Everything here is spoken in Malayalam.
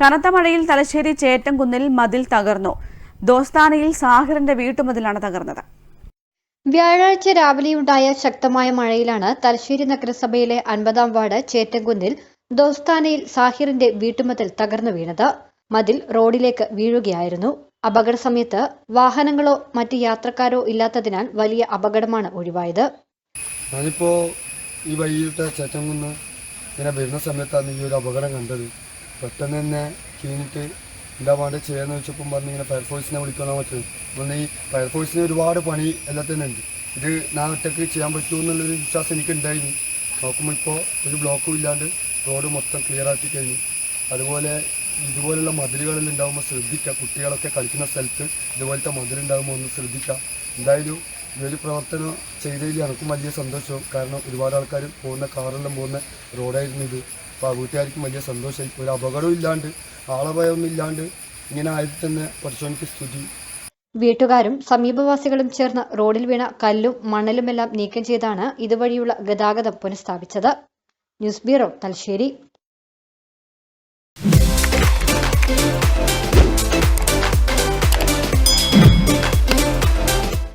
കനത്ത മഴയിൽ തലശ്ശേരി ചേറ്റംകുന്നിൽ മതിൽ തകർന്നു. ദോസ്താനയിൽ സാഹിറിന്റെ വീട്ടുമതിലാണ് തകർന്നത്. വ്യാഴാഴ്ച രാവിലെയുണ്ടായ ശക്തമായ മഴയിലാണ് തലശ്ശേരി നഗരസഭയിലെ അൻപതാം വാർഡ് ചേറ്റംകുന്നിൽ ദോസ്താനയിൽ സാഹിറിന്റെ വീട്ടുമതിൽ തകർന്നു വീണത്. മതിൽ റോഡിലേക്ക് വീഴുകയായിരുന്നു. അപകട സമയത്ത് വാഹനങ്ങളോ മറ്റ് യാത്രക്കാരോ ഇല്ലാത്തതിനാൽ വലിയ അപകടമാണ് ഒഴിവായത്. ഞാനിപ്പോ ഈ വൈകിട്ട് ചേറ്റംകുന്ന് ഇങ്ങനെ വരുന്ന സമയത്താണ് ഈ ഒരു അപകടം കണ്ടത്. പെട്ടെന്ന് തന്നെ കീഞ്ഞിട്ട് എന്താ വേണ്ടത് ചെയ്യാന്ന് വെച്ചപ്പം പറഞ്ഞ് ഇങ്ങനെ ഫയർഫോഴ്സിനെ വിളിക്കണം പറ്റും അതുകൊണ്ട് ഈ ഫയർഫോഴ്സിന് ഒരുപാട് പണി എല്ലാം തന്നെ ഉണ്ട്. ഇത് ഞാൻ ഒറ്റയ്ക്ക് ചെയ്യാൻ പറ്റുമോ എന്നുള്ളൊരു വിശ്വാസം എനിക്ക് ഉണ്ടായിരുന്നു നോക്കുമ്പോൾ ഇപ്പോൾ ഒരു ബ്ലോക്കും ഇല്ലാണ്ട് റോഡ് മൊത്തം ക്ലിയർ ആക്കി കഴിഞ്ഞു. അതുപോലെ ഇതുപോലുള്ള മതിലുകളെല്ലാം ഉണ്ടാകുമ്പോൾ ശ്രദ്ധിക്കുക കുട്ടികളൊക്കെ കളിക്കുന്ന സ്ഥലത്ത് ഇതുപോലത്തെ മതിലുണ്ടാകുമ്പോൾ ഒന്ന് ശ്രദ്ധിക്കുക എന്തായാലും ഒരു പ്രവർത്തനം ചെയ്തതിൽ എനിക്കും വലിയ സന്തോഷവും. കാരണം ഒരുപാട് ആൾക്കാർ പോകുന്ന കാറെല്ലാം പോകുന്ന റോഡായിരുന്നു ഇത്. അപ്പോൾ ആ വീട്ടുകാർക്കും വലിയ സന്തോഷമായി ഒരു അപകടവും ഇല്ലാണ്ട് ആളഭയമൊന്നും ഇല്ലാണ്ട് ഇങ്ങനെ ആയത് തന്നെ പരിശോധനയ്ക്ക് സ്തുതി. വീട്ടുകാരും സമീപവാസികളും ചേർന്ന് റോഡിൽ വീണ കല്ലും മണലുമെല്ലാം നീക്കം ചെയ്താണ് ഇതുവഴിയുള്ള ഗതാഗതം പുനഃസ്ഥാപിച്ചത്. News bureau Thalassery.